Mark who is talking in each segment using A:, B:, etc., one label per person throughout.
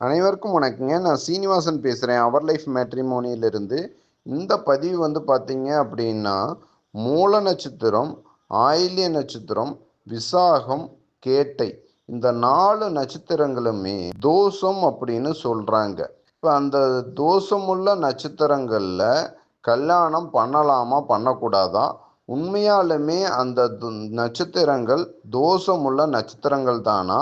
A: அனைவருக்கும் வணக்கங்க. நான் சீனிவாசன் பேசுகிறேன் அவர் லைஃப் மேட்ரிமோனியிலிருந்து இந்த பதிவு வந்து பார்த்தீங்க அப்படின்னா மூல நட்சத்திரம் ஆயில்ய நட்சத்திரம் விசாகம் கேட்டை. இந்த நாலு நட்சத்திரங்களுமே தோஷம் அப்படின்னு சொல்கிறாங்க இப்போ அந்த தோஷமுள்ள நட்சத்திரங்களில் கல்யாணம் பண்ணலாமா பண்ணக்கூடாதா? உண்மையாலுமே அந்த நட்சத்திரங்கள் தோஷமுள்ள நட்சத்திரங்கள் தானா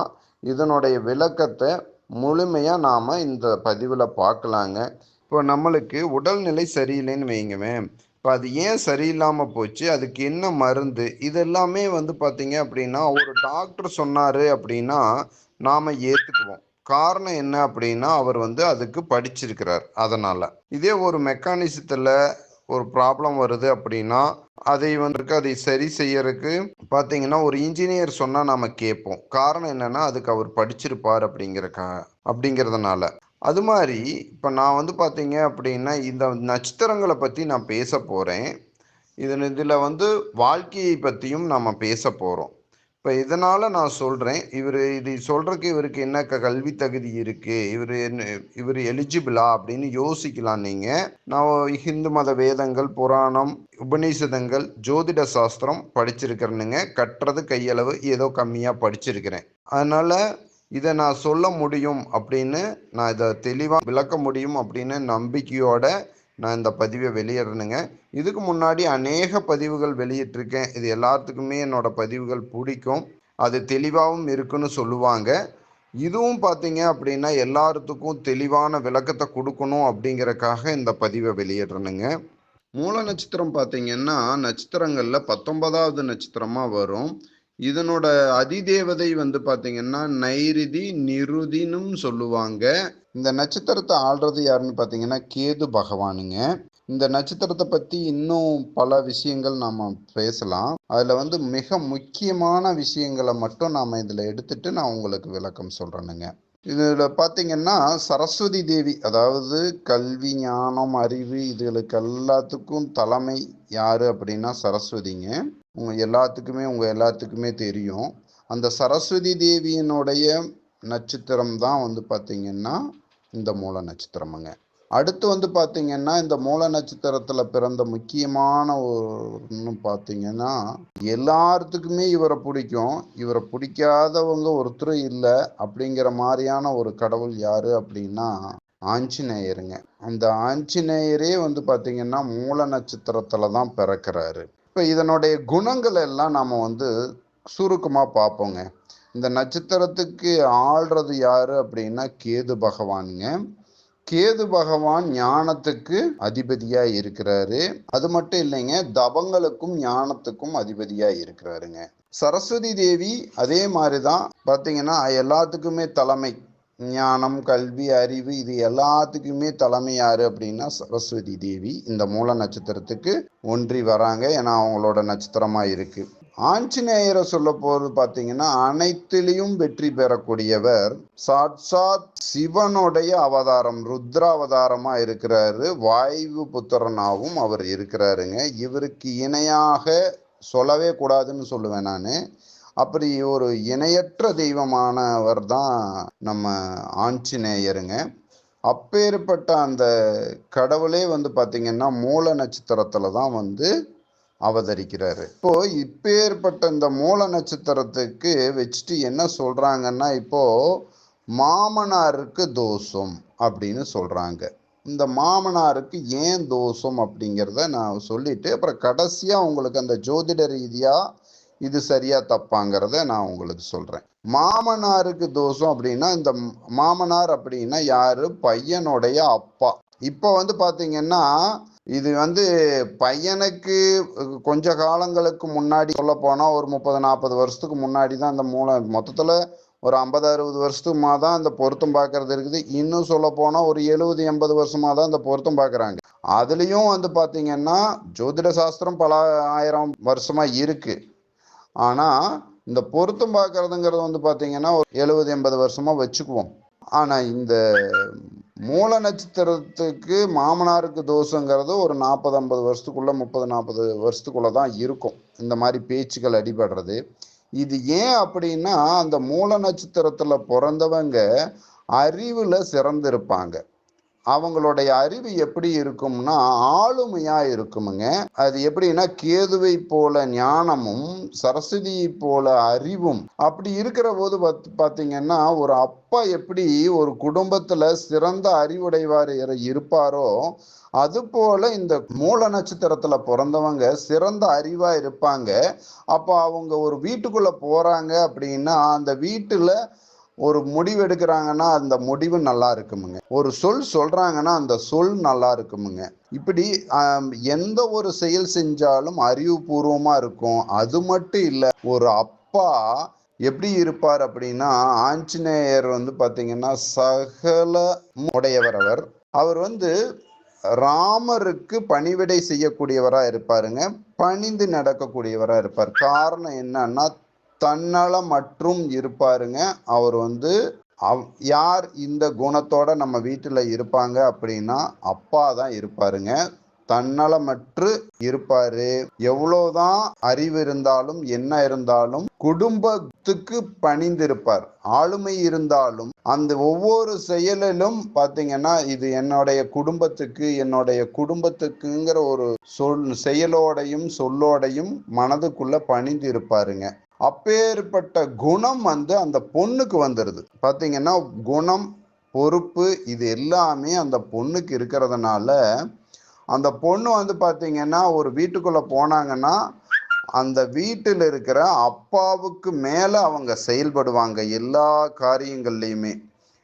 A: இதனுடைய விளக்கத்தை முழுமையாக நாம் இந்த பதிவில் பார்க்கலாங்க இப்போ நம்மளுக்கு உடல்நிலை சரியில்லைன்னு வைங்கவேன் இப்போ அது ஏன் சரியில்லாமல் போச்சு? அதுக்கு என்ன மருந்து? இதெல்லாமே வந்து பார்த்தீங்க அப்படின்னா ஒரு டாக்டர் சொன்னார் அப்படின்னா நாம் ஏற்றுக்குவோம் காரணம் என்ன அப்படின்னா அவர் வந்து அதுக்கு படிச்சிருக்கிறார். அதனால். இதே ஒரு மெக்கானிசத்தில் ஒரு ப்ராப்ளம் வருது அப்படின்னா அதை வந்துருக்கு அதை சரி செய்யறதுக்கு பார்த்தீங்கன்னா ஒரு இன்ஜினியர் சொன்னால் நாம் கேட்போம். காரணம் என்னென்னா அதுக்கு அவர் படிச்சிருப்பார் அப்படிங்கிறக்கா அப்படிங்கிறதுனால. அது மாதிரி இப்போ நான் வந்து பார்த்தீங்க அப்படின்னா இந்த நட்சத்திரங்களை பற்றி நான் பேச போகிறேன் இதன் இதில் வந்து வாழ்க்கையை பற்றியும் நம்ம பேச போகிறோம் இப்போ இதனால் நான் சொல்கிறேன் இவர் இது சொல்கிறதுக்கு இவருக்கு என்ன க கல்வி தகுதி இருக்குது இவர் என்ன இவர் எலிஜிபிளா அப்படின்னு யோசிக்கலாம் நீங்கள் நான் ஹிந்து மத வேதங்கள் புராணம் உபநிஷதங்கள் ஜோதிட சாஸ்திரம் படிச்சிருக்கிறேனுங்க. கட்டுறது கையளவு ஏதோ கம்மியாக படிச்சிருக்கிறேன். அதனால் இதை நான் சொல்ல முடியும் அப்படின்னு நான் இதை தெளிவாக விளக்க முடியும் அப்படின்னு நம்பிக்கையோட நான் இந்த பதிவை வெளியிடணுங்க இதுக்கு முன்னாடி அநேக பதிவுகள் வெளியிட்டிருக்கேன். இது எல்லாத்துக்குமே என்னோட பதிவுகள் பிடிக்கும். அது தெளிவாகவும் இருக்குன்னு சொல்லுவாங்க. இதுவும் பார்த்தீங்க அப்படின்னா எல்லாத்துக்கும் தெளிவான விளக்கத்தை கொடுக்கணும் அப்படிங்கறக்காக இந்த பதிவை வெளியிடுறேனுங்க. மூல நட்சத்திரம் பார்த்தீங்கன்னா நட்சத்திரங்களில் பத்தொன்பதாவது நட்சத்திரமாக வரும். இதனோட அதிதேவதை வந்து பார்த்தீங்கன்னா நைருதி நிருதினும் சொல்லுவாங்க. இந்த நட்சத்திரத்தை ஆள்றது யாருன்னு பார்த்தீங்கன்னா கேது பகவானுங்க. இந்த நட்சத்திரத்தை பற்றி இன்னும் பல விஷயங்கள் நாம் பேசலாம். அதில் வந்து மிக முக்கியமான விஷயங்களை மட்டும் நாம் இதில் எடுத்துட்டு நான் உங்களுக்கு விளக்கம் சொல்கிறேனுங்க இதில் பார்த்தீங்கன்னா சரஸ்வதி தேவி அதாவது கல்வி ஞானம் அறிவு இதுகளுக்கு எல்லாத்துக்கும் தலைமை யார் அப்படின்னா சரஸ்வதிங்க. உங்கள் எல்லாத்துக்குமே உங்கள் எல்லாத்துக்குமே தெரியும். அந்த சரஸ்வதி தேவியினுடைய நட்சத்திரம் தான் வந்து பார்த்திங்கன்னா இந்த மூல நட்சத்திரமுங்க. அடுத்து வந்து பார்த்திங்கன்னா இந்த மூல நட்சத்திரத்தில் பிறந்த முக்கியமான ஒன்று பார்த்திங்கன்னா எல்லாத்துக்குமே இவரை பிடிக்கும். இவரை பிடிக்காதவங்க ஒருத்தரும் இல்லை அப்படிங்கிற மாதிரியான ஒரு கடவுள் யார் அப்படின்னா ஆஞ்சநேயருங்க. அந்த ஆஞ்சநேயரே வந்து பார்த்திங்கன்னா மூல நட்சத்திரத்தில் தான் பிறக்கிறாரு. இப்போ இதனுடைய குணங்கள் எல்லாம் நாம் வந்து சுருக்கமாக பார்ப்போங்க. இந்த நட்சத்திரத்துக்கு ஆள்றது யாரு அப்படின்னா கேது பகவானுங்க. கேது பகவான் ஞானத்துக்கு அதிபதியா இருக்கிறாரு. அது மட்டும் இல்லைங்க தபங்களுக்கும் ஞானத்துக்கும் அதிபதியா இருக்கிறாருங்க. சரஸ்வதி தேவி அதே மாதிரி தான் பார்த்தீங்கன்னா எல்லாத்துக்குமே தலைமை ஞானம் கல்வி அறிவு இது எல்லாத்துக்குமே தலைமையாரு அப்படின்னா சரஸ்வதி தேவி. இந்த மூல நட்சத்திரத்துக்கு ஒன்றி வராங்க. ஏன்னா அவங்களோட நட்சத்திரமாக இருக்கு. ஆஞ்சநேயரை சொல்ல போகிறது பார்த்தீங்கன்னா அனைத்திலையும் வெற்றி பெறக்கூடியவர் சாட்சாத் சிவனுடைய அவதாரம் ருத்ர அவதாரமாக இருக்கிறாரு. வாயு புத்திரனாகவும் அவர் இருக்கிறாருங்க. இவருக்கு இணையாக சொல்லவே கூடாதுன்னு சொல்லுவேன் நான். அப்படி ஒரு இணையற்ற தெய்வமானவர் தான் நம்ம ஆஞ்சநேயருங்க. அப்பேற்பட்ட அந்த கடவுளே வந்து பார்த்தீங்கன்னா மூல நட்சத்திரத்தில் தான் வந்து அவதரிக்கிறாரு. இப்போ இப்பேற்பட்ட இந்த மூல நட்சத்திரத்துக்கு வச்சுட்டு என்ன சொல்றாங்கன்னா இப்போ மாமனாருக்கு தோஷம் அப்படின்னு சொல்றாங்க. இந்த மாமனாருக்கு ஏன் தோஷம் அப்படிங்கிறத நான் சொல்லிட்டு அப்புறம் கடைசியாக உங்களுக்கு அந்த ஜோதிட ரீதியாக இது சரியா தப்பாங்கிறத நான் உங்களுக்கு சொல்றேன். மாமனாருக்கு தோஷம் அப்படின்னா இந்த மாமனார் அப்படின்னா யாரு? பையனுடைய அப்பா. இப்போ வந்து பாத்தீங்கன்னா இது வந்து பையனுக்கு கொஞ்ச காலங்களுக்கு முன்னாடி சொல்ல போனா ஒரு முப்பது நாற்பது வருஷத்துக்கு முன்னாடி தான் இந்த மூலம் மொத்தத்துல ஒரு ஐம்பது அறுபது வருஷத்துக்குமா தான் அந்த பொருத்தம் பார்க்கறது இருக்குது. இன்னும் சொல்ல போனா ஒரு எழுபது எண்பது வருஷமா தான் இந்த பொருத்தம் பார்க்குறாங்க அதுலயும் வந்து பாத்தீங்கன்னா ஜோதிட சாஸ்திரம் பல ஆயிரம் வருஷமா இருக்கு. ஆனால் இந்த பொருத்தம் பார்க்கறதுங்கிறது வந்து பார்த்தீங்கன்னா ஒரு எழுபது எண்பது வருஷமாக வச்சுக்குவோம். ஆனால் இந்த மூல நட்சத்திரத்துக்கு மாமனாருக்கு தோஷங்கிறது ஒரு நாற்பது ஐம்பது வருஷத்துக்குள்ளே முப்பது நாற்பது வருஷத்துக்குள்ளே தான் இருக்கும். இந்த மாதிரி பேச்சுக்கள் அடிபடுறது. இது ஏன் அப்படின்னா அந்த மூல நட்சத்திரத்தில் பிறந்தவங்க அறிவில் சிறந்திருப்பாங்க. அவங்களுடைய அறிவு எப்படி இருக்கும்னா ஆளுமையா இருக்குமுங்க. அது எப்படின்னா கேதுவை போல ஞானமும் சரஸ்வதியை போல அறிவும். அப்படி இருக்கிற போது பார்த்தீங்கன்னா ஒரு அப்பா எப்படி ஒரு குடும்பத்துல சிறந்த அறிவுடைவார் இருப்பாரோ இருப்பாரோ அதுபோல இந்த மூல நட்சத்திரத்துல பிறந்தவங்க சிறந்த அறிவா இருப்பாங்க. அப்போ அவங்க ஒரு வீட்டுக்குள்ள போறாங்க அப்படின்னா அந்த வீட்டுல ஒரு முடிவு எடுக்கிறாங்கன்னா அந்த முடிவு நல்லா இருக்குமுங்க. ஒரு சொல் சொல்றாங்கன்னா அந்த சொல் நல்லா இருக்குமுங்க. இப்படி எந்த ஒரு செயல் செஞ்சாலும் அறிவுபூர்வமா இருக்கும். அது மட்டும் இல்லை ஒரு அப்பா எப்படி இருப்பார் அப்படின்னா ஆஞ்சநேயர் வந்து பார்த்தீங்கன்னா சகல உடையவர் அவர். அவர் வந்து ராமருக்கு பணிவிடை செய்யக்கூடியவராக இருப்பாருங்க. பணிந்து நடக்கக்கூடியவராக இருப்பார். காரணம் என்னன்னா தன்னலம் மற்றும் இருப்பாருங்க. அவர் வந்து அவ்- யார் இந்த குணத்தோட நம்ம வீட்டில் இருப்பாங்க அப்படின்னா அப்பா தான் இருப்பாருங்க. தன்னலமற்று இருப்பாரு. எவ்வளோதான் அறிவு இருந்தாலும் என்ன இருந்தாலும் குடும்பத்துக்கு பணிந்திருப்பார். ஆளுமை இருந்தாலும் அந்த ஒவ்வொரு செயலிலும் பார்த்தீங்கன்னா இது என்னுடைய குடும்பத்துக்கு என்னுடைய குடும்பத்துக்குங்கிற ஒரு சொல் செயலோடையும் சொல்லோடையும் மனதுக்குள்ள பணிந்து இருப்பாருங்க அப்பேற்பட்ட குணம் வந்து அந்த பொண்ணுக்கு வந்துடுது பார்த்தீங்கன்னா குணம் பொறுப்பு இது எல்லாமே அந்த பொண்ணுக்கு இருக்கிறதுனால அந்த பொண்ணு வந்து பார்த்தீங்கன்னா ஒரு வீட்டுக்குள்ளே போனாங்கன்னா அந்த வீட்டில் இருக்கிற அப்பாவுக்கு மேலே அவங்க செயல்படுவாங்க எல்லா காரியங்கள்லையுமே.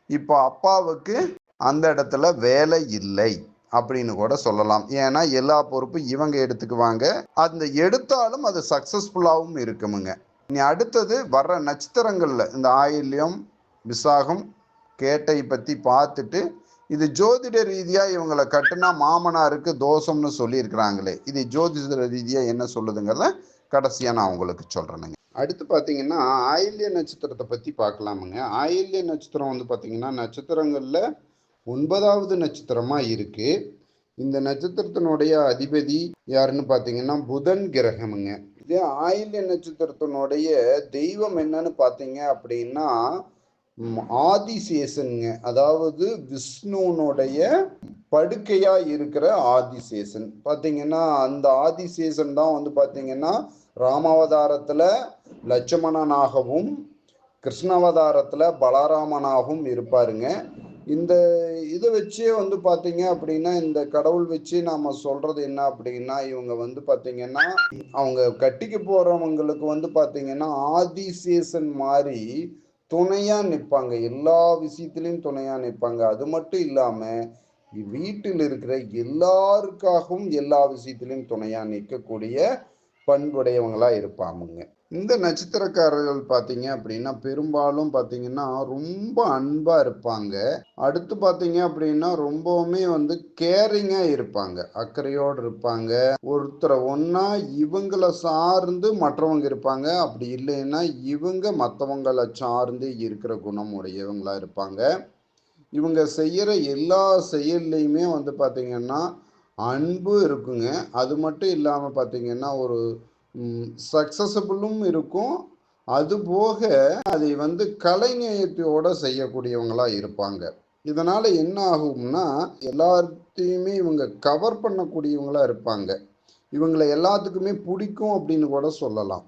A: இப்போ அப்பாவுக்கு அந்த இடத்துல வேலை இல்லை அப்படின்னு கூட சொல்லலாம். ஏன்னா எல்லா பொறுப்பும் இவங்க எடுத்துக்குவாங்க. அந்த எடுத்தாலும் அது சக்ஸஸ்ஃபுல்லாகவும் இருக்குமுங்க. இனி அடுத்தது வர்ற நட்சத்திரங்களில் இந்த ஆயில்யம் விசாகம் கேட்டை பற்றி பார்த்துட்டு இது ஜோதிட ரீதியாக இவங்களை கட்டுனா மாமனாருக்கு தோஷம்னு சொல்லியிருக்கிறாங்களே இது ஜோதிட ரீதியாக என்ன சொல்லுதுங்கிறத கடைசியாக நான் உங்களுக்கு சொல்கிறேனுங்க அடுத்து பார்த்தீங்கன்னா ஆயில்ய நட்சத்திரத்தை பற்றி பார்க்கலாமுங்க. ஆயில்ய நட்சத்திரம் வந்து பார்த்திங்கன்னா நட்சத்திரங்களில் ஒன்பதாவது நட்சத்திரமாக இருக்குது இந்த நட்சத்திரத்தினுடைய அதிபதி யாருன்னு பார்த்தீங்கன்னா புதன் கிரகமுங்க. இதே ஆயில்ய நட்சத்திரத்தினுடைய தெய்வம் என்னன்னு பார்த்தீங்க அப்படின்னா ஆதிசேஷனுங்க. அதாவது விஷ்ணுனுடைய படுக்கையா இருக்கிற ஆதிசேஷன். பார்த்தீங்கன்னா அந்த ஆதிசேஷன் தான் வந்து பார்த்தீங்கன்னா ராமாவதாரத்துல லட்சுமணனாகவும் கிருஷ்ணாவதாரத்துல பலராமனாகவும் இருப்பாருங்க. இந்த இதை வச்சே வந்து பார்த்தீங்க அப்படின்னா இந்த கடவுள் வச்சு நாம சொல்றது என்ன அப்படின்னா இவங்க வந்து பார்த்தீங்கன்னா அவங்க கட்டிக்க போறவங்களுக்கு வந்து பார்த்தீங்கன்னா ஆதிசேஷன் மாதிரி துணையா நிற்பாங்க எல்லா விஷயத்திலையும் துணையா நிற்பாங்க அது மட்டும் இல்லாம வீட்டில் இருக்கிற எல்லாருக்காகவும் எல்லா விஷயத்திலையும் துணையா நிற்கக்கூடிய பண்புடையவங்களா இருப்பாங்க இந்த நட்சத்திரக்காரர்கள் பார்த்தீங்க அப்படின்னா பெரும்பாலும் பார்த்தீங்கன்னா ரொம்ப அன்பாக இருப்பாங்க. அடுத்து பார்த்தீங்க அப்படின்னா ரொம்பவுமே வந்து கேரிங்காக இருப்பாங்க. அக்கறையோடு இருப்பாங்க. ஒருத்தரை ஒன்றா இவங்கள சார்ந்து மற்றவங்க இருப்பாங்க. அப்படி இல்லைன்னா இவங்க மற்றவங்களை சார்ந்து இருக்கிற குணம் உடையவங்களா இருப்பாங்க. இவங்க செய்கிற எல்லா செயல்லையுமே வந்து பார்த்தீங்கன்னா அன்பு இருக்குங்க. அது மட்டும் இல்லாமல் பார்த்தீங்கன்னா ஒரு சக்சஸபிளும் இருக்கும். அது போக அதை வந்து கலைநேயத்தோட செய்யக்கூடியவங்களா இருப்பாங்க. இதனால என்ன ஆகும்னா எல்லாத்தையுமே இவங்க கவர் பண்ணக்கூடியவங்களா இருப்பாங்க. இவங்களை எல்லாத்துக்குமே பிடிக்கும் அப்படின்னு கூட சொல்லலாம்.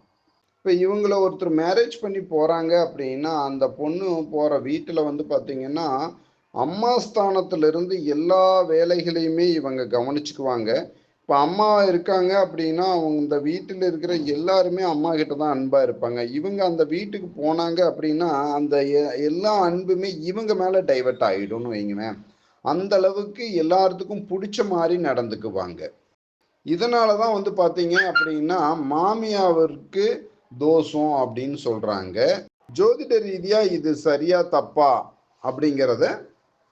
A: இப்போ இவங்கள ஒருத்தர் மேரேஜ் பண்ணி போகிறாங்க அப்படின்னா அந்த பொண்ணு போகிற வீட்டில் வந்து பார்த்திங்கன்னா அம்மா ஸ்தானத்திலிருந்து எல்லா வேலைகளையுமே இவங்க கவனிச்சுக்குவாங்க. இப்போ அம்மா இருக்காங்க அப்படின்னா அவங்க இந்த வீட்டில் இருக்கிற எல்லாருமே அம்மா கிட்ட தான் அன்பாக இருப்பாங்க. இவங்க அந்த வீட்டுக்கு போனாங்க அப்படின்னா அந்த எ- எல்லா அன்புமே இவங்க மேலே டைவர்ட் ஆகிடும்னு வைங்களேன் அந்த அளவுக்கு எல்லாத்துக்கும் பிடிச்ச மாதிரி நடந்துக்குவாங்க. இதனால தான் வந்து பார்த்தீங்க அப்படின்னா மாமியாவிற்கு தோஷம் அப்படின்னு சொல்கிறாங்க ஜோதிட ரீதியாக இது சரியா தப்பா அப்படிங்கிறத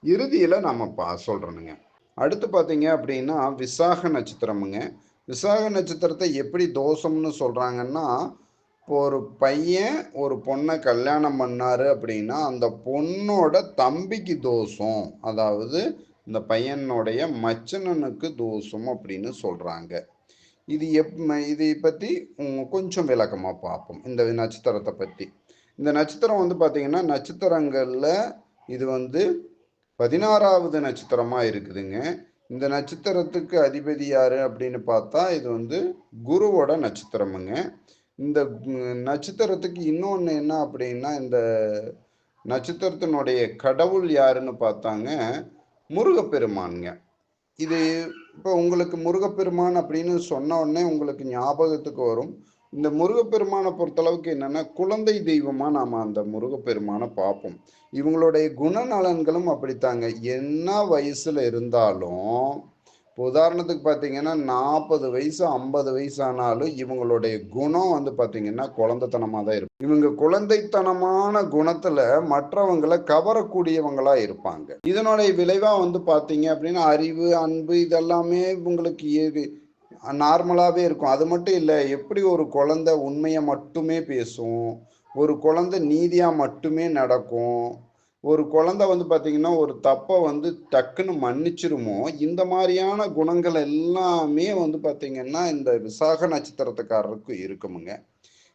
A: இறுதியில் நம்ம பா சொல்கிறேனுங்க அடுத்து பார்த்தீங்க அப்படின்னா விசாக நட்சத்திரமுங்க. விசாக நட்சத்திரத்தை எப்படி தோஷம்னு சொல்கிறாங்கன்னா இப்போ ஒரு பையன் ஒரு பொண்ணை கல்யாணம் பண்ணார் அப்படின்னா அந்த பொண்ணோட தம்பிக்கு தோஷம். அதாவது இந்த பையனுடைய மச்சனனுக்கு தோஷம் அப்படின்னு சொல்கிறாங்க இது எப் இதை பற்றி கொஞ்சம் விளக்கமாக பார்ப்போம். இந்த நட்சத்திரத்தை பற்றி இந்த நட்சத்திரம் வந்து பார்த்தீங்கன்னா நட்சத்திரங்களில் இது வந்து பதினாறாவது நட்சத்திரமாக இருக்குதுங்க. இந்த நட்சத்திரத்துக்கு அதிபதி யாரு அப்படின்னு பார்த்தா இது வந்து குருவோட நட்சத்திரமுங்க. இந்த நட்சத்திரத்துக்கு இன்னொன்று என்ன அப்படின்னா இந்த நட்சத்திரத்தினுடைய கடவுள் யாருன்னு பார்த்தாங்க முருகப்பெருமானுங்க. இது இப்போ உங்களுக்கு முருகப்பெருமான் அப்படின்னு சொன்ன உடனே உங்களுக்கு ஞாபகத்துக்கு வரும். இந்த முருகப்பெருமானை பொறுத்தளவுக்கு என்னன்னா குழந்தை தெய்வமா நாம அந்த முருகப்பெருமானை பார்ப்போம். இவங்களுடைய குணநலன்களும் அப்படித்தாங்க. என்ன வயசுல இருந்தாலும் இப்போ உதாரணத்துக்கு பார்த்தீங்கன்னா நாற்பது வயசு ஐம்பது வயசு ஆனாலும் இவங்களுடைய குணம் வந்து பார்த்தீங்கன்னா குழந்தைத்தனமாக தான் இருக்கும். இவங்க குழந்தைத்தனமான குணத்தில் மற்றவங்களை கவரக்கூடியவங்களாக இருப்பாங்க. இதனுடைய விளைவாக வந்து பார்த்தீங்க அப்படின்னா அறிவு அன்பு இதெல்லாமே இவங்களுக்கு நார்மலாகவே இருக்கும். அது மட்டும் இல்லை எப்படி ஒரு குழந்தை உண்மையை மட்டுமே பேசும் ஒரு குழந்தை நீதியாக மட்டுமே நடக்கும் ஒரு குழந்தை வந்து பார்த்திங்கன்னா ஒரு தப்பை வந்து டக்குன்னு மன்னிச்சிருமோ இந்த மாதிரியான குணங்கள் எல்லாமே வந்து பார்த்திங்கன்னா இந்த விசாக நட்சத்திரத்துக்காரருக்கு இருக்குமுங்க.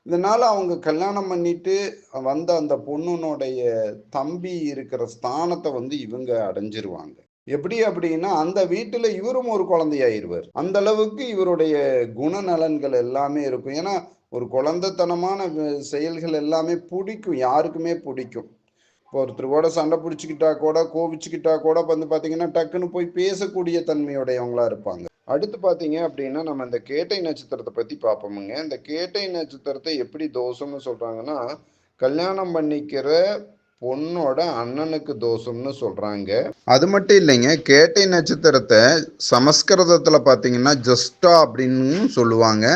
A: இதனால் அவங்க கல்யாணம் பண்ணிட்டு வந்த அந்த பொண்ணுனுடைய தம்பி இருக்கிற ஸ்தானத்தை வந்து இவங்க அடைஞ்சிருவாங்க. எப்படி அப்படின்னா அந்த வீட்டுல இவரும் ஒரு குழந்தையாயிருவார். அந்த அளவுக்கு இவருடைய குணநலன்கள் எல்லாமே இருக்கும். ஏன்னா ஒரு குழந்தைத்தனமான செயல்கள் எல்லாமே பிடிக்கும். யாருக்குமே பிடிக்கும். இப்போ ஒருத்தர் கூட சண்டை பிடிச்சிக்கிட்டா கூட கோவிச்சுக்கிட்டா கூட வந்து பார்த்தீங்கன்னா டக்குன்னு போய் பேசக்கூடிய தன்மையுடையவங்களா இருப்பாங்க. அடுத்து பார்த்தீங்க அப்படின்னா நம்ம இந்த கேட்டை நட்சத்திரத்தை பற்றி பார்ப்போமுங்க இந்த கேட்டை நட்சத்திரத்தை எப்படி தோஷம்னு சொல்கிறாங்கன்னா கல்யாணம் பண்ணிக்கிற பொண்ணோட அண்ணனுக்கு தோஷம்னு சொல்றாங்க. அது மட்டும் இல்லைங்க கேட்டை நட்சத்திரத்தை சமஸ்கிருதத்துல பார்த்தீங்கன்னா ஜஸ்டா அப்படின்னு சொல்லுவாங்க.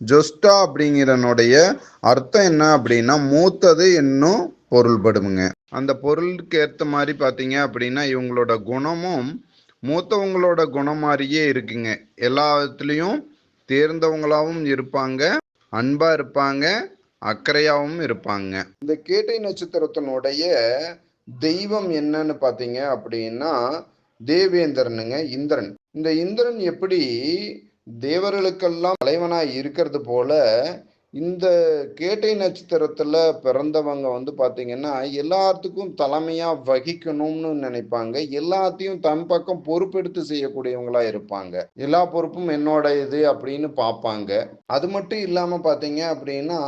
A: ஜொஸ்டா அப்படிங்கிறனுடைய அர்த்தம் என்ன அப்படின்னா மூத்தது என்னும் பொருள்படுமுங்க. அந்த பொருளுக்கு ஏற்ற மாதிரி பார்த்தீங்க அப்படின்னா இவங்களோட குணமும் மூத்தவங்களோட குணம் மாதிரியே இருக்குங்க. எல்லாத்துலேயும் தேர்ந்தவங்களாகவும் இருப்பாங்க அன்பாக இருப்பாங்க அக்கறையாகவும் இருப்பாங்க. இந்த கேட்டை நட்சத்திரத்தினுடைய தெய்வம் என்னன்னு பார்த்தீங்க அப்படின்னா தேவேந்திரனுங்க இந்திரன். இந்த இந்திரன் எப்படி தேவர்களுக்கெல்லாம் தலைவனாக இருக்கிறது போல இந்த கேட்டை நட்சத்திரத்தில் பிறந்தவங்க வந்து பார்த்திங்கன்னா எல்லாத்துக்கும் தலைமையாக வகிக்கணும்னு நினைப்பாங்க. எல்லாத்தையும் தன் பக்கம் பொறுப்பெடுத்து செய்யக்கூடியவங்களாக இருப்பாங்க. எல்லா பொறுப்பும் என்னோட இது அப்படின்னு பார்ப்பாங்க. அது மட்டும் இல்லாமல் பார்த்தீங்க அப்படின்னா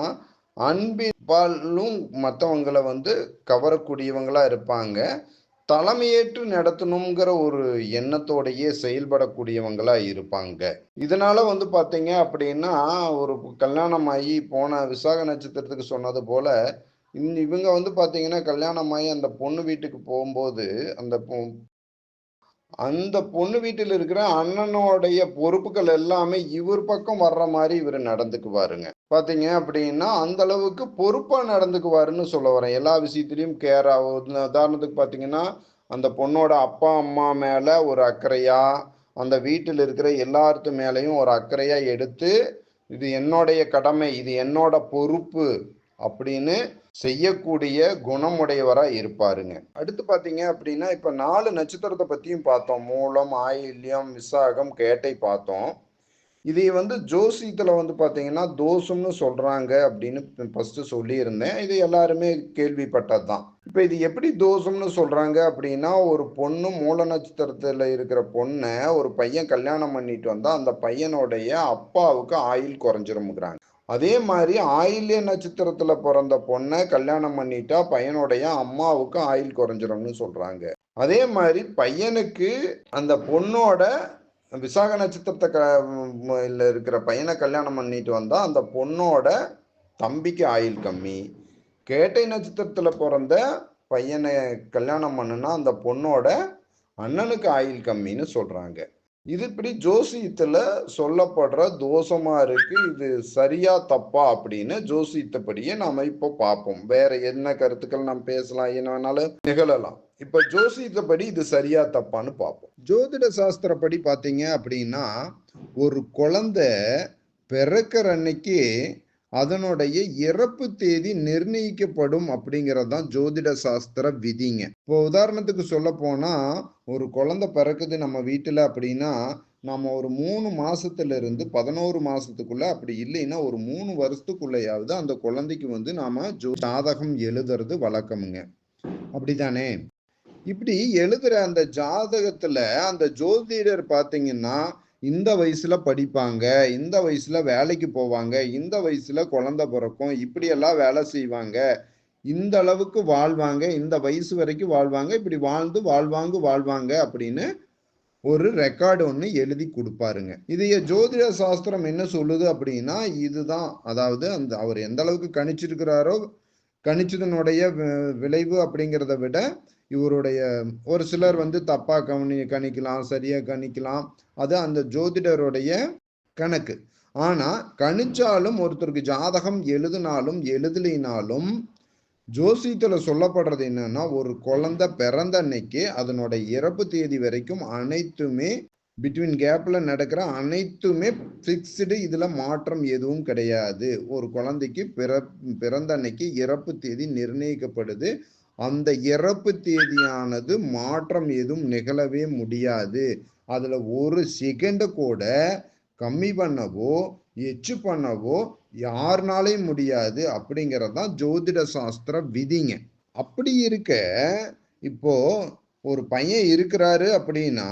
A: அன்பிலும் மற்றவங்களை வந்து கவரக்கூடியவங்களா இருப்பாங்க. தலைமையேற்று நடத்தணுங்கிற ஒரு எண்ணத்தோடையே செயல்படக்கூடியவங்களா இருப்பாங்க. இதனால வந்து பார்த்தீங்க அப்படின்னா ஒரு கல்யாணம் ஆகி போன விசாக நட்சத்திரத்துக்கு சொன்னது போல இந்~ இவங்க வந்து பார்த்தீங்கன்னா கல்யாணம் ஆகி அந்த பொண்ணு வீட்டுக்கு போகும்போது அந்த பொ- அந்த பொண்ணு வீட்டில் இருக்கிற அண்ணனுடைய பொறுப்புகள் எல்லாமே இவர் பக்கம் வர்ற மாதிரி இவர் நடந்துக்குவாருங்க. பார்த்தீங்க அப்படின்னா அந்த அளவுக்கு பொறுப்பாக நடந்துக்குவாருன்னு சொல்ல வரேன். எல்லா விஷயத்திலையும் கேர் ஆகும் உதாரணத்துக்கு பார்த்தீங்கன்னா அந்த பொண்ணோட அப்பா அம்மா மேலே ஒரு அக்கறையா அந்த வீட்டில் இருக்கிற எல்லாருத்து மேலேயும் ஒரு அக்கறையாக எடுத்து இது என்னுடைய கடமை இது என்னோட பொறுப்பு அப்படின்னு செய்யக்கூடிய குணமுடையவராக இருப்பாருங்க. அடுத்து பார்த்தீங்க அப்படின்னா இப்போ நாலு நட்சத்திரத்தை பற்றியும் பார்த்தோம். மூலம் ஆயில்யம் விசாகம் கேட்டை பார்த்தோம். இதை வந்து ஜோசியத்தில் வந்து பார்த்தீங்கன்னா தோஷம்னு சொல்கிறாங்க அப்படின்னு ஃபஸ்ட்டு சொல்லியிருந்தேன். இது எல்லாருமே கேள்விப்பட்டதுதான். இப்போ இது எப்படி தோஷம்னு சொல்கிறாங்க அப்படின்னா ஒரு பொண்ணு மூல நட்சத்திரத்தில் இருக்கிற பொண்ணை ஒரு பையன் கல்யாணம் பண்ணிட்டு வந்தால் அந்த பையனுடைய அப்பாவுக்கு ஆயுள் குறைஞ்சிருமுங்கிறாங்க. அதே மாதிரி ஆயில்ய நட்சத்திரத்துல பிறந்த பொண்ணை கல்யாணம் பண்ணிட்டா பையனுடைய அம்மாவுக்கு ஆயுள் குறைஞ்சிரும்னு சொல்றாங்க. அதே மாதிரி பையனுக்கு அந்த பொண்ணோட விசாக நட்சத்திரத்தை க இருக்கிற பையனை கல்யாணம் பண்ணிட்டு வந்தா அந்த பொண்ணோட தம்பிக்கு ஆயில் கம்மி. கேட்டை நட்சத்திரத்துல பிறந்த பையனை கல்யாணம் பண்ணுனா அந்த பொண்ணோட அண்ணனுக்கு ஆயில் கம்மின்னு சொல்றாங்க. இது இப்படி ஜோசியத்துல சொல்லப்படுற தோஷமா இருக்கு இது சரியா தப்பா அப்படின்னு ஜோசியத்தைப்படியே நாம இப்போ பார்ப்போம். வேற என்ன கருத்துக்கள் நாம் பேசலாம் என்ன வேணாலும் நிகழலாம். இப்ப ஜோசியத்தைப்படி இது சரியா தப்பான்னு பார்ப்போம். ஜோதிட சாஸ்திரப்படி பாத்தீங்க அப்படின்னா ஒரு குழந்தை பிறக்கிற அன்னைக்கு அதனுடைய இறப்பு தேதி நிர்ணயிக்கப்படும் அப்படிங்கிறது தான் ஜோதிட சாஸ்திர விதிங்க. இப்போ உதாரணத்துக்கு சொல்ல போனா ஒரு குழந்தை பிறக்குது நம்ம வீட்டில் அப்படின்னா நம்ம ஒரு மூணு மாசத்துல இருந்து பதினோரு மாசத்துக்குள்ள அப்படி இல்லைன்னா ஒரு மூணு வருஷத்துக்குள்ளையாவது அந்த குழந்தைக்கு வந்து நாம ஜோ ஜாதகம் எழுதுறது வழக்கமுங்க. அப்படிதானே இப்படி எழுதுற அந்த ஜாதகத்துல அந்த ஜோதிடர் பார்த்தீங்கன்னா இந்த வயசுல படிப்பாங்க இந்த வயசுல வேலைக்கு போவாங்க இந்த வயசுல குழந்தை பிறக்கும் இப்படியெல்லாம் வேலை செய்வாங்க. இந்த அளவுக்கு வாழ்வாங்க இந்த வயசு வரைக்கும் வாழ்வாங்க இப்படி வாழ்ந்து வாழ்வாங்க வாழ்வாங்க அப்படின்னு ஒரு ரெக்கார்டு ஒன்று எழுதி கொடுப்பாருங்க. இதைய ஜோதிட சாஸ்திரம் என்ன சொல்லுது அப்படின்னா இதுதான். அதாவது அந்த அவர் எந்த அளவுக்கு கணிச்சிருக்கிறாரோ கணிச்சதனுடைய விளைவு அப்படிங்கிறத விட இவருடைய ஒரு சிலர் வந்து தப்பா கவனி கணிக்கலாம் சரியா கணிக்கலாம். அது அந்த ஜோதிடருடைய கணக்கு. ஆனா கணிச்சாலும் ஒருத்தருக்கு ஜாதகம் எழுதினாலும் எழுதலினாலும் ஜோசியத்துல சொல்லப்படுறது என்னன்னா ஒரு குழந்தை பிறந்த அன்னைக்கு அதனோட இறப்பு தேதி வரைக்கும் அனைத்துமே பிட்வீன் கேப்ல நடக்கிற அனைத்துமே ஃபிக்ஸ்டு இதுல மாற்றம் எதுவும் கிடையாது. ஒரு குழந்தைக்கு பிற பிறந்த அன்னைக்கு இறப்பு தேதி நிர்ணயிக்கப்படுது. அந்த இறப்பு தேதியானது மாற்றம் எதுவும் நிகழவே முடியாது. அதில் ஒரு செகண்டு கூட கம்மி பண்ணவோ எச்சு பண்ணவோ யாருனாலையும் முடியாது அப்படிங்கிறது தான் ஜோதிட சாஸ்திர விதிங்க. அப்படி இருக்க இப்போ ஒரு பையன் இருக்கிறாரு அப்படின்னா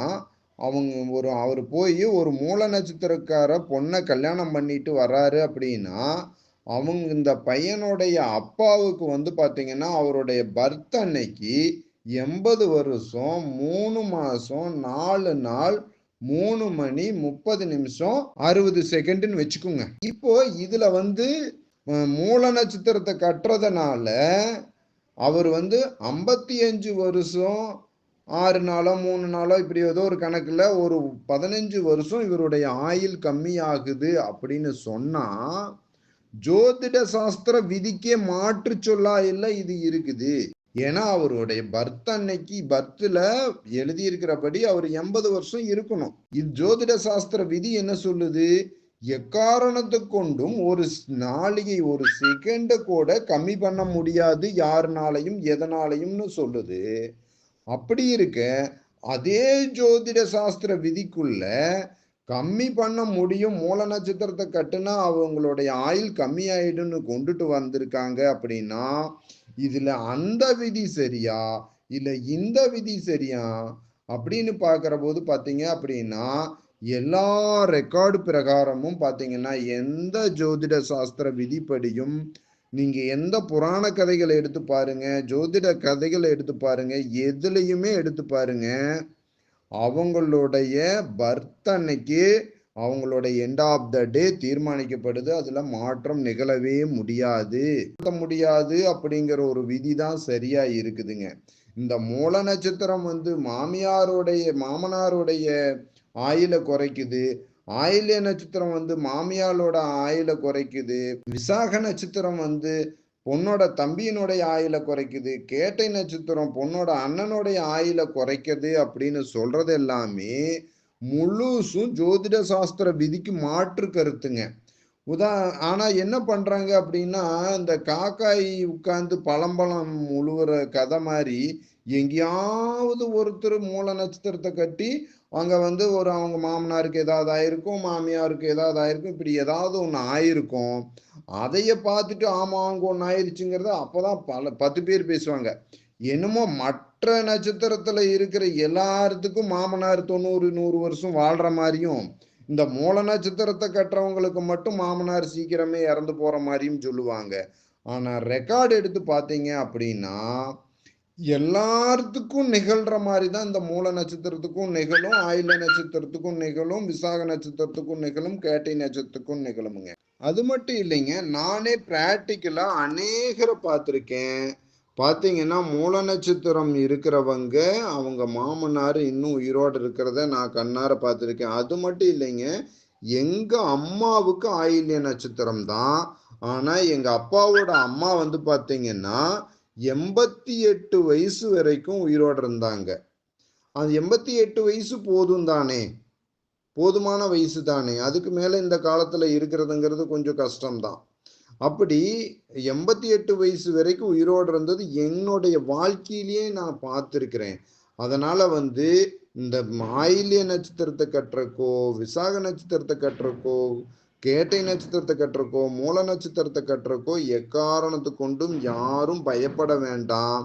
A: அவங்க ஒரு அவர் போய் ஒரு மூல நட்சத்திரக்கார பொண்ணை கல்யாணம் பண்ணிட்டு வர்றாரு அப்படின்னா அவங்க இந்த பையனுடைய அப்பாவுக்கு வந்து பார்த்தீங்கன்னா அவருடைய பர்த் அன்னைக்கு எண்பது வருஷம் மூணு மாசம் நாலு நாள் மூணு மணி முப்பது நிமிஷம் அறுபது செகண்ட்னு வச்சுக்கோங்க. இப்போ இதுல வந்து மூல நட்சத்திரத்தை கட்டுறதுனால அவர் வந்து ஐம்பத்தி அஞ்சு வருஷம் ஆறு நாளோ மூணு நாளோ இப்படி ஏதோ ஒரு கணக்கில் ஒரு பதினஞ்சு வருஷம் இவருடைய ஆயுள் கம்மியாகுது அப்படின்னு சொன்னால் ஜோதிட சாஸ்திர விதிக்கே மாற்று சொல்லா இல்லை இது இருக்குது. ஏன்னா அவருடைய பர்த் அன்னைக்கு பர்த்ல எழுதியிருக்கிறபடி அவர் எண்பது வருஷம் இருக்கணும். இது ஜோதிட சாஸ்திர விதி என்ன சொல்லுது? எக்காரணத்தை கொண்டும் ஒரு நாளிகை ஒரு செகண்ட கூட கம்மி பண்ண முடியாது. யாருனாலையும் எதனாலையும்னு சொல்லுது. அப்படி இருக்க அதே ஜோதிட சாஸ்திர விதிக்குள்ள கம்மி பண்ண முடியும். மூல நட்சத்திரத்தை கட்டுனா அவங்களுடைய ஆயுள் கம்மி ஆயிடுன்னு கொண்டுட்டு வந்திருக்காங்க அப்படின்னா இதுல அந்த விதி சரியா? இல்ல இந்த விதி சரியா? அப்படின்னு பார்க்கிற போது பாத்தீங்க அப்படின்னா எல்லா ரெக்கார்டு பிரகாரமும் பாத்தீங்கன்னா எந்த ஜோதிட சாஸ்திர விதிப்படியும் நீங்க எந்த புராண கதைகளை எடுத்து பாருங்க ஜோதிட கதைகளை எடுத்து பாருங்க எதுலையுமே எடுத்து பாருங்க அவங்களுடைய பர்த் அன்னைக்கு அவங்களோட எண்ட் ஆஃப் த டே தீர்மானிக்கப்படுது. அதுல மாற்றம் நிகழவே முடியாது. முடியாது அப்படிங்கிற ஒரு விதி தான் சரியா இருக்குதுங்க. இந்த மூல நட்சத்திரம் வந்து மாமியாருடைய மாமனாருடைய ஆயில குறைக்குது. ஆயில நட்சத்திரம் வந்து மாமியாரோட ஆயில குறைக்குது. விசாக நட்சத்திரம் வந்து பொண்ணோட தம்பியினுடைய ஆயில குறைக்குது கேட்டை நட்சத்திரம் பொண்ணோட அண்ணனுடைய ஆயில குறைக்குது அப்படின்னு சொல்றது எல்லாமே முழுசும் ஜோதிட சாஸ்திர விதிக்கு மாற்று கருத்துங்க. உதா ஆனால் என்ன பண்ணுறாங்க அப்படின்னா இந்த காக்காய் உட்காந்து பழம்பழம் உழுவுற கதை மாதிரி எங்கேயாவது ஒருத்தர் மூல நட்சத்திரத்தை கட்டி அங்கே வந்து ஒரு அவங்க மாமனாருக்கு ஏதாவது ஆயிருக்கும் மாமியாருக்கு ஏதாவது ஆயிருக்கும் இப்படி ஏதாவது ஒன்று ஆயிருக்கும். அதைய பார்த்துட்டு ஆமா அவங்க ஒன்று ஆயிருச்சுங்கிறத அப்பதான் பல பத்து பேர் பேசுவாங்க. என்னமோ மற்ற நட்சத்திரத்தில் இருக்கிற எல்லாத்துக்கும் மாமனார் தொண்ணூறு நூறு வருஷம் வாழ்கிற மாதிரியும் இந்த மூல நட்சத்திரத்தை கட்டுறவங்களுக்கு மட்டும் மாமனார் சீக்கிரமே இறந்து போற மாதிரியும் சொல்லுவாங்க. ஆனா ரெக்கார்டு எடுத்து பார்த்தீங்க அப்படின்னா எல்லாத்துக்கும் நிகழ்ற மாதிரி தான் இந்த மூல நட்சத்திரத்துக்கும் நிகழும் ஆயில நட்சத்திரத்துக்கும் நிகழும் விசாக நட்சத்திரத்துக்கும் நிகழும் கேட்டை நட்சத்திரத்துக்கும் நிகழுமுங்க. அது மட்டும் இல்லைங்க நானே பிராக்டிக்கலா அநேகரை பார்த்துருக்கேன். பார்த்தீங்கன்னா மூல நட்சத்திரம் இருக்கிறவங்க அவங்க மாமனார் இன்னும் உயிரோடு இருக்கிறத நான் கண்ணார பார்த்துருக்கேன். அது மட்டும் இல்லைங்க எங்கள் அம்மாவுக்கு ஆயில்ய நட்சத்திரம் தான். ஆனால் எங்கள் அப்பாவோட அம்மா வந்து பார்த்தீங்கன்னா எண்பத்தி எட்டு வயசு வரைக்கும் உயிரோடு இருந்தாங்க. அது எண்பத்தி எட்டு வயசு போதும் தானே? போதுமான வயசு தானே? அதுக்கு மேலே இந்த காலத்தில் இருக்கிறதுங்கிறது கொஞ்சம் கஷ்டம்தான். அப்படி எண்பத்தி எட்டு வயசு வரைக்கும் உயிரோடு இருந்தது என்னுடைய வாழ்க்கையிலேயே நான் பார்த்துருக்கிறேன். அதனால வந்து இந்த ஆயில்ய நட்சத்திரத்தை கட்டுறக்கோ விசாக நட்சத்திரத்தை கட்டுறக்கோ கேட்டை நட்சத்திரத்தை கட்டுறக்கோ மூல நட்சத்திரத்தை கட்டுறக்கோ எக்காரணத்து கொண்டும் யாரும் பயப்பட வேண்டாம்.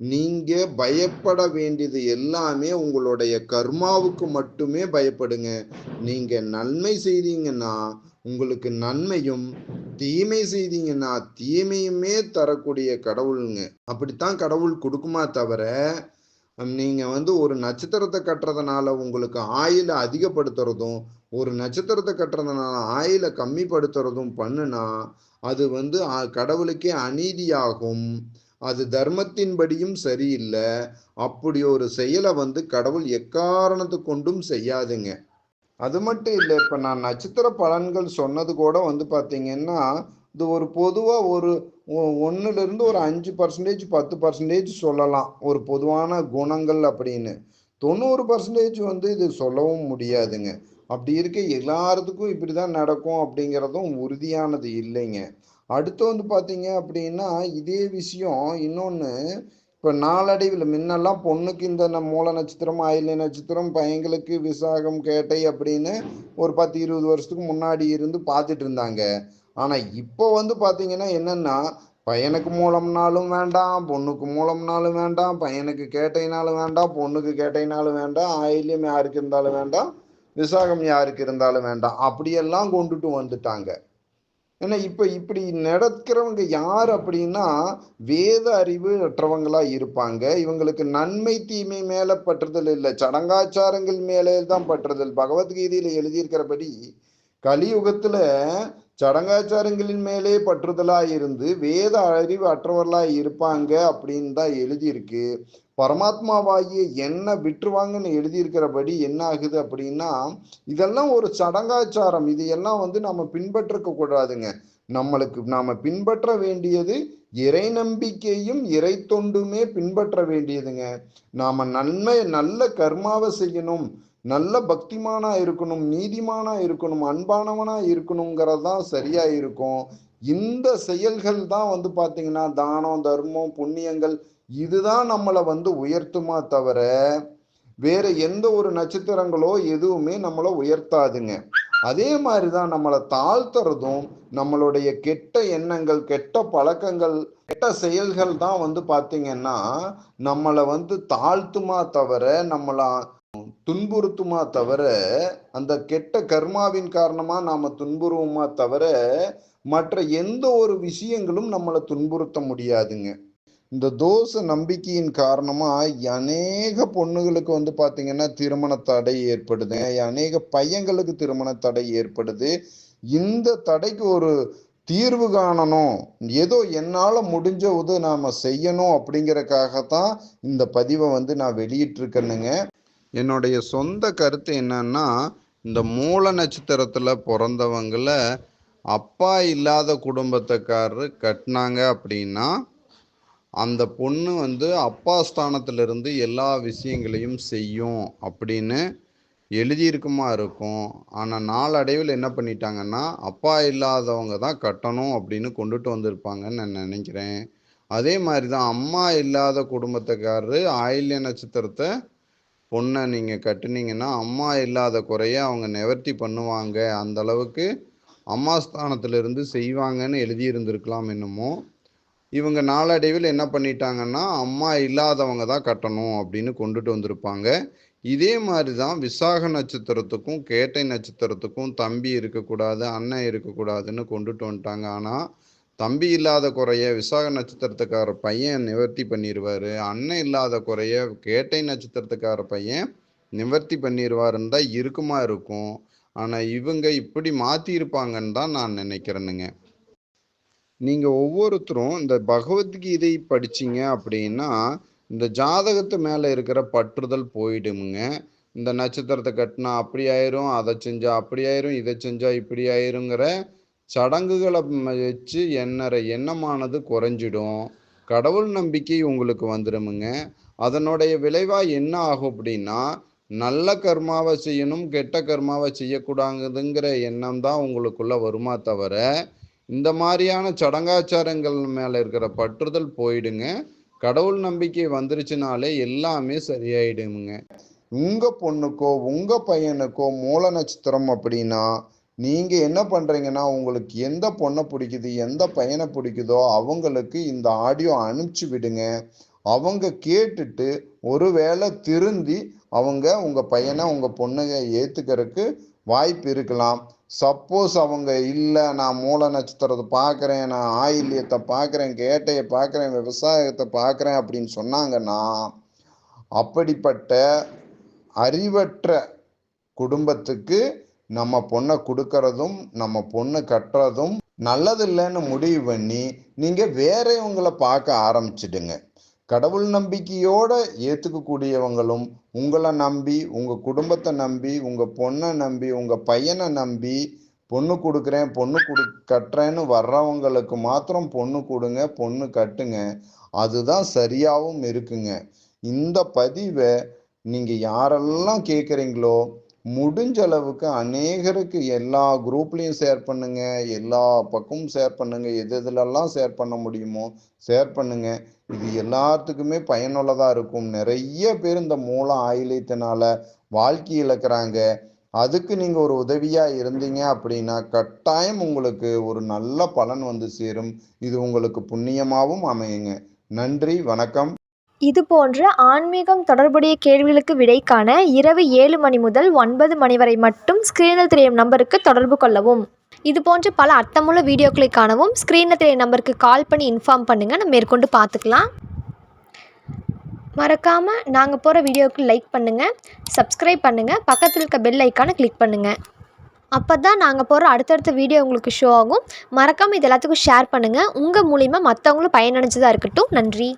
A: நீங்க பயப்பட வேண்டியது எல்லாமே உங்களுடைய கர்மாவுக்கு மட்டுமே பயப்படுங்க. நீங்க நன்மை செய்தீங்கன்னா உங்களுக்கு நன்மையும் தீமை செய்தீங்கன்னா தீமையுமே தரக்கூடிய கடவுளுங்க. அப்படித்தான் கடவுள் கொடுக்குமா தவிர நீங்க வந்து ஒரு நட்சத்திரத்தை கட்டுறதுனால உங்களுக்கு ஆயிலை அதிகப்படுத்துறதும் ஒரு நட்சத்திரத்தை கட்டுறதுனால ஆயில கம்மிப்படுத்துறதும் பண்ணுனா அது வந்து கடவுளுக்கே அநீதியாகும். அது தர்மத்தின்படியும் சரியில்லை. அப்படி ஒரு செயலை வந்து கடவுள் எக்காரணத்து கொண்டும் செய்யாதுங்க. அது மட்டும் இல்லை இப்போ நான் நட்சத்திர பலன்கள் சொன்னது கூட வந்து பார்த்தீங்கன்னா இது ஒரு பொதுவாக ஒரு ஒ- ஒரு அஞ்சு பர்சன்டேஜ் பத்து பர்சன்டேஜ் சொல்லலாம். ஒரு பொதுவான குணங்கள் அப்படின்னு. தொண்ணூறு பர்சன்டேஜ் வந்து இது சொல்லவும் முடியாதுங்க. அப்படி இருக்க எல்லாத்துக்கும் இப்படி தான் நடக்கும் அப்படிங்கிறதும் உறுதியானது இல்லைங்க. அடுத்து வந்து பார்த்தீங்க அப்படின்னா இதே விஷயம் இன்னொன்று இப்போ நாளடைவில் முன்னெல்லாம் பொண்ணுக்கு இந்த மூல நட்சத்திரம் ஆயிலை நட்சத்திரம் பையங்களுக்கு விசாகம் கேட்டை அப்படின்னு ஒரு பத்து இருபது வருஷத்துக்கு முன்னாடி இருந்து பார்த்துட்டு இருந்தாங்க. ஆனால் இப்போ வந்து பார்த்தீங்கன்னா என்னென்னா பையனுக்கு மூலம்னாலும் வேண்டாம் பொண்ணுக்கு மூலம்னாலும் வேண்டாம் பையனுக்கு கேட்டைனாலும் வேண்டாம் பொண்ணுக்கு கேட்டைனாலும் வேண்டாம் ஆயில்யம் யாருக்கு இருந்தாலும் வேண்டாம் விசாகம் யாருக்கு இருந்தாலும் வேண்டாம் அப்படியெல்லாம் கொண்டுட்டு வந்துட்டாங்க. ஏன்னா இப்ப இப்படி நடக்கிறவங்க யார் அப்படின்னா வேத அறிவு அற்றவங்களா இருப்பாங்க. இவங்களுக்கு நன்மை தீமை மேல பற்றுதல் இல்லை. சடங்காச்சாரங்கள் மேலே தான் பற்றுதல். பகவத்கீதையில எழுதியிருக்கிறபடி கலியுகத்துல சடங்காச்சாரங்களின் மேலே பற்றுதலாக இருந்து வேத அறிவு அற்றவர்களாக இருப்பாங்க அப்படின்னு தான் எழுதியிருக்கு. பரமாத்மாவாகிய என்ன விட்டுருவாங்கன்னு எழுதியிருக்கிறபடி என்ன ஆகுது அப்படின்னா இதெல்லாம் ஒரு சடங்காச்சாரம். இது எல்லாம் வந்து நம்ம பின்பற்ற கூடாதுங்க. நம்மளுக்கு நாம பின்பற்ற வேண்டியது இறை நம்பிக்கையும் இறை தொண்டுமே பின்பற்ற வேண்டியதுங்க. நாம நன்மை நல்ல கர்மாவை செய்யணும். நல்ல பக்திமானா இருக்கணும் நீதிமானா இருக்கணும் அன்பானவனா இருக்கணுங்கிறது தான் சரியா இருக்கும். இந்த செயல்கள் தான் வந்து பார்த்தீங்கன்னா தானம் தர்மம் புண்ணியங்கள் இதுதான் நம்மளை வந்து உயர்த்துமா தவிர வேற எந்த ஒரு நட்சத்திரங்களோ எதுவுமே நம்மளை உயர்த்தாதுங்க. அதே மாதிரி தான் நம்மளை தாழ்த்துறதும் நம்மளுடைய கெட்ட எண்ணங்கள் கெட்ட பழக்கங்கள் கெட்ட செயல்கள் தான் வந்து பார்த்தீங்கன்னா நம்மளை வந்து தாழ்த்துமா தவிர நம்மளை துன்புறுத்துமா தவிர அந்த கெட்ட கர்மாவின் காரணமாக நாம் துன்புறுவோமா தவிர மற்ற எந்த ஒரு விஷயங்களும் நம்மளை துன்புறுத்த முடியாதுங்க. இந்த தோச நம்பிக்கையின் காரணமாக அநேக பொண்ணுகளுக்கு வந்து பார்த்திங்கன்னா திருமண தடை ஏற்படுது. அநேக பையங்களுக்கு திருமண தடை ஏற்படுது. இந்த தடைக்கு ஒரு தீர்வு காணணும். ஏதோ என்னால் முடிஞ்ச உதவி நாம் செய்யணும் அப்படிங்கறக்காகத்தான் இந்த பதிவை வந்து நான் வெளியிட்டிருக்கேனுங்க. என்னுடைய சொந்த கருத்து என்னன்னா இந்த மூல நட்சத்திரத்தில் பிறந்தவங்கள அப்பா இல்லாத குடும்பத்துக்காரரு கட்டினாங்க அப்படின்னா அந்த பொண்ணு வந்து அப்பா ஸ்தானத்திலிருந்து எல்லா விஷயங்களையும் செய்யும் அப்படின்னு எழுதியிருக்குமா இருக்கும். ஆனால் நாளடைவில் என்ன பண்ணிட்டாங்கன்னா அப்பா இல்லாதவங்க தான் கட்டணும் அப்படின்னு கொண்டுட்டு வந்திருப்பாங்கன்னு நான் நினைக்கிறேன். அதே மாதிரி தான் அம்மா இல்லாத குடும்பத்துக்காரரு ஆயில்ய நட்சத்திரத்தை பொண்ணை நீங்கள் கட்டுனீங்கன்னா அம்மா இல்லாத குறைய அவங்க நிவர்த்தி பண்ணுவாங்க. அந்த அளவுக்கு அம்மா ஸ்தானத்திலிருந்து செய்வாங்கன்னு எழுதியிருந்திருக்கலாம் என்னமோ. இவங்க நாளடைவில் என்ன பண்ணிட்டாங்கன்னா அம்மா இல்லாதவங்க தான் கட்டணும் அப்படின்னு கொண்டுட்டு வந்திருப்பாங்க. இதே மாதிரி தான் விசாக நட்சத்திரத்துக்கும் கேட்டை நட்சத்திரத்துக்கும் தம்பி இருக்கக்கூடாது அண்ணன் இருக்கக்கூடாதுன்னு கொண்டுட்டு வந்துட்டாங்க. ஆனால் தம்பி இல்லாத குறைய விசாக நட்சத்திரத்துக்கார பையன் நிவர்த்தி பண்ணிடுவாரு அண்ணன் இல்லாத குறைய கேட்டை நட்சத்திரத்துக்கார பையன் நிவர்த்தி பண்ணிடுவாருன்னு தான் இருக்குமா இருக்கும். ஆனால் இவங்க இப்படி மாற்றிருப்பாங்கன்னு தான் நான் நினைக்கிறேனுங்க. நீங்கள் ஒவ்வொருத்தரும் இந்த பகவத்கீதை படிச்சீங்க அப்படின்னா இந்த ஜாதகத்து மேலே இருக்கிற பற்றுதல் போயிடுமுங்க. இந்த நட்சத்திரத்தை கட்டினா அப்படி ஆயிரும் அதை செஞ்சால் அப்படி ஆயிரும் இதை செஞ்சால் இப்படி ஆயிருங்கிற சடங்குகளை வச்சு என்னற எண்ணமானது குறைஞ்சிடும். கடவுள் நம்பிக்கை உங்களுக்கு வந்துடுமுங்க அதனுடைய விளைவாக என்ன ஆகும் அப்படின்னா நல்ல கர்மாவை செய்யணும் கெட்ட கர்மாவை செய்யக்கூடாதுங்கிற எண்ணம் தான் உங்களுக்குள்ளே வருமா தவிர இந்த மாதிரியான சடங்காச்சாரங்கள் மேலே இருக்கிற பற்றுதல் போயிடுங்க. கடவுள் நம்பிக்கை வந்துருச்சுனாலே எல்லாமே சரியாயிடுங்க உங்கள் பொண்ணுக்கோ உங்கள் பையனுக்கோ மூல நட்சத்திரம் அப்படின்னா நீங்கள் என்ன பண்ணுறீங்கன்னா உங்களுக்கு எந்த பொண்ணை பிடிக்குது எந்த பையனை பிடிக்குதோ அவங்களுக்கு இந்த ஆடியோ அனுப்பிச்சி விடுங்க. அவங்க கேட்டுட்டு ஒருவேளை திருந்தி அவங்க உங்கள் பையனை உங்கள் பொண்ணுங்க ஏற்றுக்கிறதுக்கு வாய்ப்பு இருக்கலாம். சப்போஸ் அவங்க இல்லை நான் மூல நட்சத்திரத்தை பார்க்குறேன் நான் ஆயில்யத்தை பார்க்குறேன் கேட்டையை பார்க்குறேன் விவசாயத்தை பார்க்குறேன் அப்படின்னு சொன்னாங்கன்னா அப்படிப்பட்ட அறிவற்ற குடும்பத்துக்கு நம்ம பொண்ணை கொடுக்கறதும் நம்ம பொண்ணு கட்டுறதும் நல்லதில்லைன்னு முடிவு பண்ணி நீங்கள் வேறவங்களை பார்க்க ஆரம்பிச்சிடுங்க. கடவுள் நம்பிக்கையோட ஏற்றுக்கக்கூடியவங்களும் உங்களை நம்பி உங்கள் குடும்பத்தை நம்பி உங்கள் பொண்ணை நம்பி உங்கள் பையனை நம்பி பொண்ணு கொடுக்குறேன் பொண்ணு கொடு கட்டுறேன்னு வர்றவங்களுக்கு மாத்திரம் பொண்ணு கொடுங்க பொண்ணு கட்டுங்க. அதுதான் சரியாகவும் இருக்குங்க. இந்த பதிவை நீங்கள் யாரெல்லாம் கேட்குறீங்களோ முடிஞ்ச அளவுக்கு அநேகருக்கு எல்லா குரூப்லேயும் ஷேர் பண்ணுங்க எல்லா பக்கமும் ஷேர் பண்ணுங்க. எது எதுலெல்லாம் ஷேர் பண்ண முடியுமோ ஷேர் பண்ணுங்க. இது எல்லாத்துக்குமே பயனுள்ளதாக இருக்கும். நிறைய பேர் இந்த மூல ஆயிலியத்தினால வாழ்க்கை இழக்கிறாங்க. அதுக்கு நீங்கள் ஒரு உதவியாக இருந்தீங்க அப்படின்னா கட்டாயம் உங்களுக்கு ஒரு நல்ல பலன் வந்து சேரும். இது உங்களுக்கு புண்ணியமாகவும் அமையுங்க. நன்றி வணக்கம்.
B: இது போன்ற ஆன்மீகம் தொடர்புடைய கேள்விகளுக்கு விடை காண இரவு ஏழு மணி முதல் ஒன்பது மணி வரை மட்டும் ஸ்க்ரீனில் தெரியும் நம்பருக்கு தொடர்பு கொள்ளவும். இது போன்ற பல அர்த்தமுள்ள வீடியோக்களை காணவும் ஸ்க்ரீனில் தெரியும் நம்பருக்கு கால் பண்ணி இன்ஃபார்ம் பண்ணுங்கள் நம்ம மேற்கொண்டு பார்த்துக்கலாம். மறக்காமல் நாங்கள் போகிற வீடியோவுக்கு லைக் பண்ணுங்கள் சப்ஸ்கிரைப் பண்ணுங்கள் பக்கத்தில் இருக்க பெல் ஐக்கானை கிளிக் பண்ணுங்கள் அப்போ தான் நாங்கள் போகிற அடுத்தடுத்த வீடியோ உங்களுக்கு ஷோ ஆகும். மறக்காமல் இது எல்லாத்துக்கும் ஷேர் பண்ணுங்கள் உங்கள் மூலிமா மற்றவங்களும் பயனடைஞ்சதாக இருக்கட்டும். நன்றி.